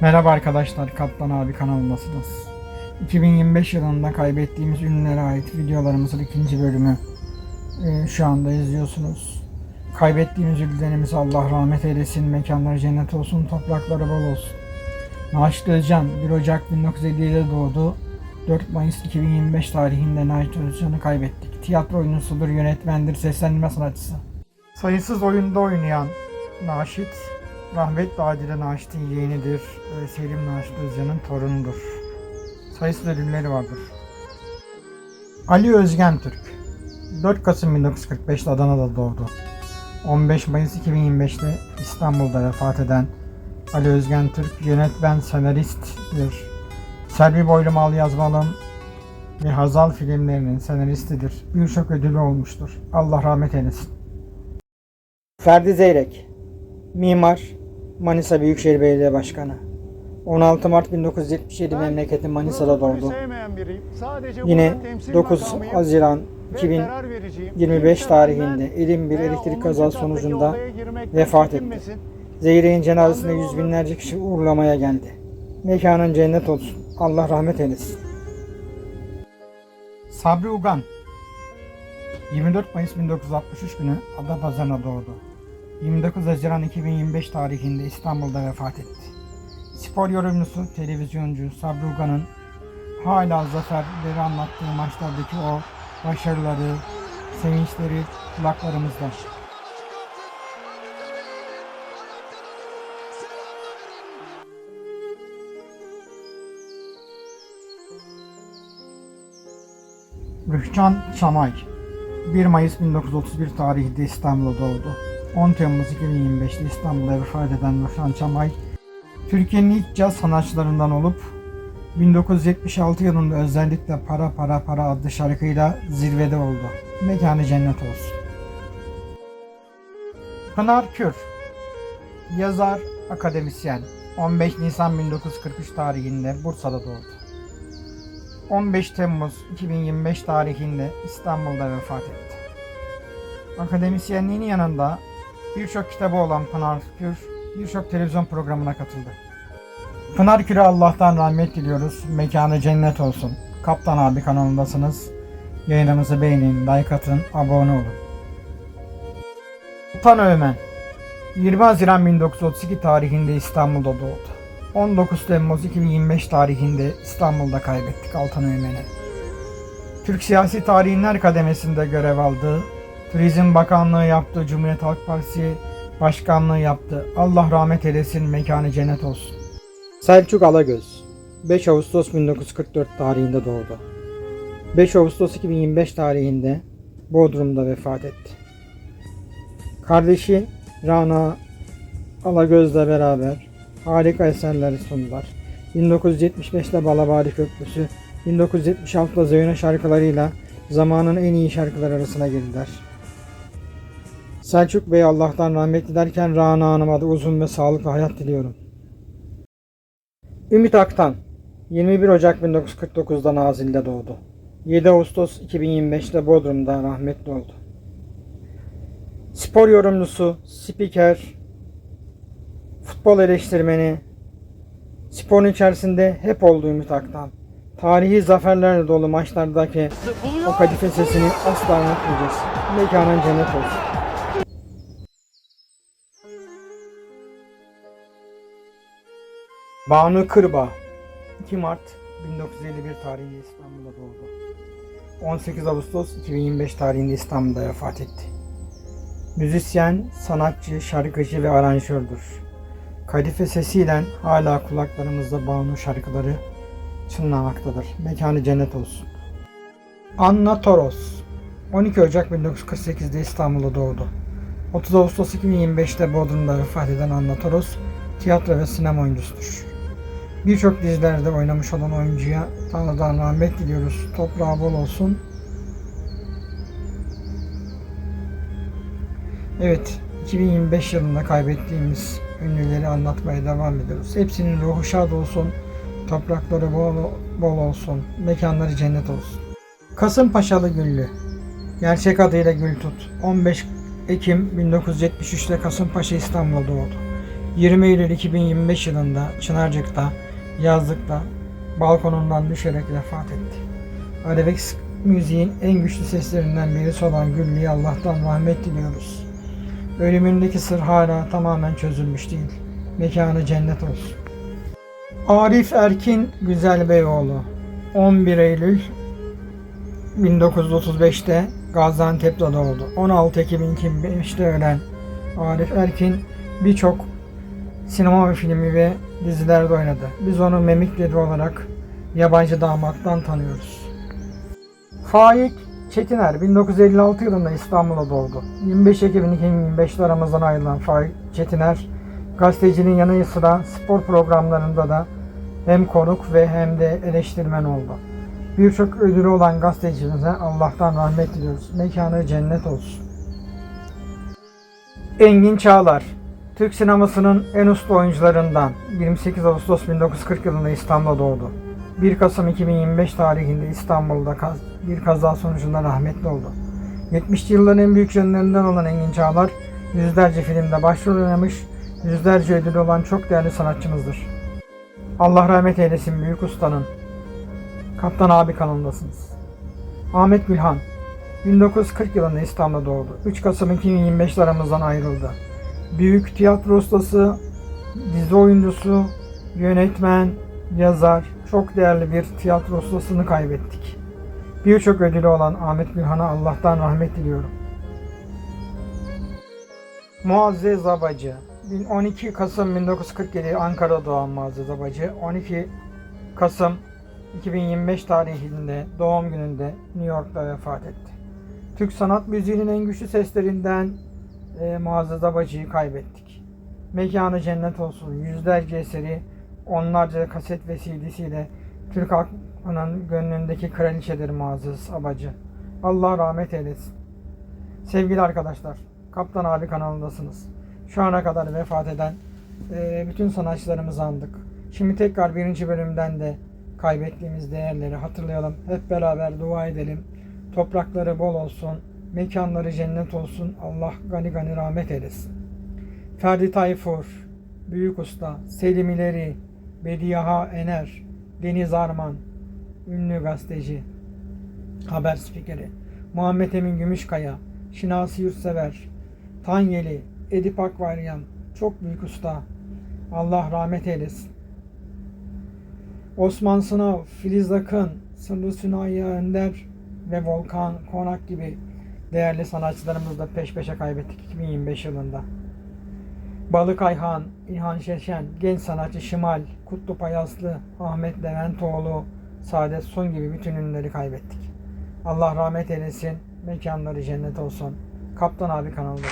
Merhaba arkadaşlar, Kaptan abi kanalındasınız. 2025 yılında kaybettiğimiz ünlülere ait videolarımızın ikinci bölümü e, şu anda izliyorsunuz. Kaybettiğimiz ünlülerimize Allah rahmet eylesin, mekanları cennet olsun, toprakları bol olsun. Naşit Özcan 1 Ocak 1957'de doğdu. 4 Mayıs 2025 tarihinde Naşit Özcan'ı kaybettik. Tiyatro oyuncusudur, yönetmendir, seslendirme sanatçısı. Sayısız oyunda oynayan Naşit, rahmetli Adile Naşit'in yeğenidir. ve Selim Naşit Özcan'ın torunudur. Sayısız ödülleri vardır. Ali Özgen Türk 4 Kasım 1945'te Adana'da doğdu. 15 Mayıs 2025'te İstanbul'da vefat eden Ali Özgen Türk yönetmen senaristtir. Selvi Boylumal Yazmalım ve Hazal filmlerinin senaristidir. Birçok ödülü olmuştur. Allah rahmet eylesin. Ferdi Zeyrek Mimar Manisa Büyükşehir Belediye Başkanı 16 Mart 1977 memleketi Manisa'da doğdu. Yine 9 Haziran 2025 tarihinde elim bir elektrik kazası sonucunda vefat etti. Zeyrek'in cenazesine yüz binlerce kişi uğurlamaya geldi. Mekanın cennet olsun. Allah rahmet eylesin. Sabri Ugan 24 Mayıs 1963 günü Adapazarı'na doğdu. 29 Haziran 2025 tarihinde İstanbul'da vefat etti. Spor yorumcusu, televizyoncu Sabri Ugan'ın hala zaferleri anlattığı maçlardaki o başarıları, sevinçleri kulaklarımızda. Rühcan Çamay 1 Mayıs 1931 tarihinde İstanbul'da doğdu. 10 Temmuz 2025'te İstanbul'da vefat eden Rühcan Çamay, Türkiye'nin ilk caz sanatçılarından olup 1976 yılında özellikle Para Para Para adlı şarkıyla zirvede oldu. Mekanı cennet olsun. Pınar Kür Yazar, akademisyen 15 Nisan 1943 tarihinde Bursa'da doğdu. 15 Temmuz 2025 tarihinde İstanbul'da vefat etti. Akademisyenliğinin yanında birçok kitabı olan Pınar Kür birçok televizyon programına katıldı. Pınar Kür'e Allah'tan rahmet diliyoruz. Mekanı cennet olsun. Kaptan abi kanalındasınız. Yayınımızı beğenin, like atın, abone olun. Sultan Öğmen 20 Haziran 1932 tarihinde İstanbul'da doğdu. 19 Temmuz 2025 tarihinde İstanbul'da kaybettik Altan Öğmen'i. Türk siyasi tarihinin her kademesinde görev aldı. Turizm Bakanlığı yaptı, Cumhuriyet Halk Partisi Başkanlığı yaptı. Allah rahmet eylesin, mekanı cennet olsun. Selçuk Alagöz 5 Ağustos 1944 tarihinde doğdu. 5 Ağustos 2025 tarihinde Bodrum'da vefat etti. Kardeşi Rana Alagöz'le beraber harika eserler sundular. 1975'te Balabadi Köprüsü, 1976'da Zeyno şarkılarıyla zamanın en iyi şarkılar arasına girdiler. Selçuk Bey Allah'tan rahmet dilerken Rana Hanım'a da uzun ve sağlıklı hayat diliyorum. Ümit Aktan 21 Ocak 1949'da Nazilli'de doğdu. 7 Ağustos 2025'te Bodrum'da rahmetli oldu. Spor yorumcusu, spiker, futbol eleştirmeni, sporun içerisinde hep olduğu Ümit Aktan. Tarihi zaferlerle dolu maçlardaki o kadife sesini asla unutmayacağız. Mekanın cennet olsun. Banu Kırba 2 Mart 1951 tarihinde İstanbul'da doğdu. 18 Ağustos 2025 tarihinde İstanbul'da vefat etti. Müzisyen, sanatçı, şarkıcı ve aranjördür. Kadife sesiyle hala kulaklarımızda Banu şarkıları çınlamaktadır. Mekanı cennet olsun. Anna Toros 12 Ocak 1948'de İstanbul'da doğdu. 30 Ağustos 2025'te Bodrum'da vefat eden Anna Toros, tiyatro ve sinema oyuncusudur. Birçok dizilerde oynamış olan oyuncuya Tanrı'dan rahmet diliyoruz. Toprağı bol olsun. Evet, 2025 yılında kaybettiğimiz ünlüleri anlatmaya devam ediyoruz. Hepsinin ruhu şad olsun, toprakları bol, bol olsun, mekanları cennet olsun. Kasımpaşalı Güllü, gerçek adıyla Gültut, 15 Ekim 1973'te Kasımpaşa İstanbul'da doğdu. 20 Eylül 2025 yılında Çınarcık'ta, yazlıkta balkonundan düşerek vefat etti. Arabesk müziğin en güçlü seslerinden birisi olan Güllü'ye Allah'tan rahmet diliyoruz. Ölümündeki sır hala tamamen çözülmüş değil. Mekanı cennet olsun. Arif Erkin Güzelbeyoğlu 11 Eylül 1935'te Gaziantep'te doğdu. 16 Ekim 2005'te ölen Arif Erkin birçok sinema ve filmi ve dizilerde oynadı. Biz onu Memik Dede olarak yabancı damattan tanıyoruz. Faik Çetiner 1956 yılında İstanbul'da doğdu. 25 Ekim 2025'te aramızdan ayrılan Faik Çetiner gazetecinin yanı sıra spor programlarında da hem konuk ve hem de eleştirmen oldu. Birçok ödülü olan gazetecimize Allah'tan rahmet diliyoruz. Mekanı cennet olsun. Engin Çağlar Türk sinemasının en usta oyuncularından 28 Ağustos 1940 yılında İstanbul'da doğdu. 1 Kasım 2025 tarihinde İstanbul'da kaz- bir kaza sonucunda rahmetli oldu. 70'li yılların en büyük yönlerinden olan Engin Çağlar, yüzlerce filmde başrol oynamış, yüzlerce ödülü olan çok değerli sanatçımızdır. Allah rahmet eylesin büyük ustanın. Kaptan abi kanalındasınız. Ahmet Gülhan 1940 yılında İstanbul'da doğdu. 3 Kasım 2025'te aramızdan ayrıldı. Büyük tiyatro ustası, dizi oyuncusu, yönetmen, yazar, çok değerli bir tiyatro ustasını kaybettik. Birçok ödülü olan Ahmet Gülhan'a Allah'tan rahmet diliyorum. Muazzez Abacı 12 Kasım 1947 Ankara'da doğan Muazzez Abacı 12 Kasım 2025 tarihinde doğum gününde New York'ta vefat etti. Türk sanat müziğinin en güçlü seslerinden e, Muazzez Abacı'yı kaybettik. Mekanı cennet olsun. Yüzlerce eseri, onlarca kaset ve CD'siyle Türk halkının gönlündeki kraliçedir Muazzez Abacı. Allah rahmet eylesin. Sevgili arkadaşlar, Kaptan abi kanalındasınız. Şu ana kadar vefat eden e, bütün sanatçılarımızı andık. Şimdi tekrar birinci bölümden de kaybettiğimiz değerleri hatırlayalım. Hep beraber dua edelim. Toprakları bol olsun, mekanları cennet olsun. Allah gani gani rahmet eylesin. Ferdi Tayfur, Büyük Usta, Selim İleri, Bediaha Ener, Deniz Arman, ünlü gazeteci, haber spikeri, Muhammed Emin Gümüşkaya, Şinasi Yurtsever, Tanyeli, Edip Akvaryan, çok büyük usta. Allah rahmet eylesin. Osman Sınav, Filiz Akın, Sırrı Sünayya Önder ve Volkan Konak gibi değerli sanatçılarımızı da peş peşe kaybettik 2025 yılında. Balık Ayhan, İlhan Şeşen, genç sanatçı Şimal, Kutlu Payaslı, Ahmet Leventoğlu, Saadet Sun gibi bütün ünlüleri kaybettik. Allah rahmet eylesin, mekanları cennet olsun. Kaptan abi kanalında.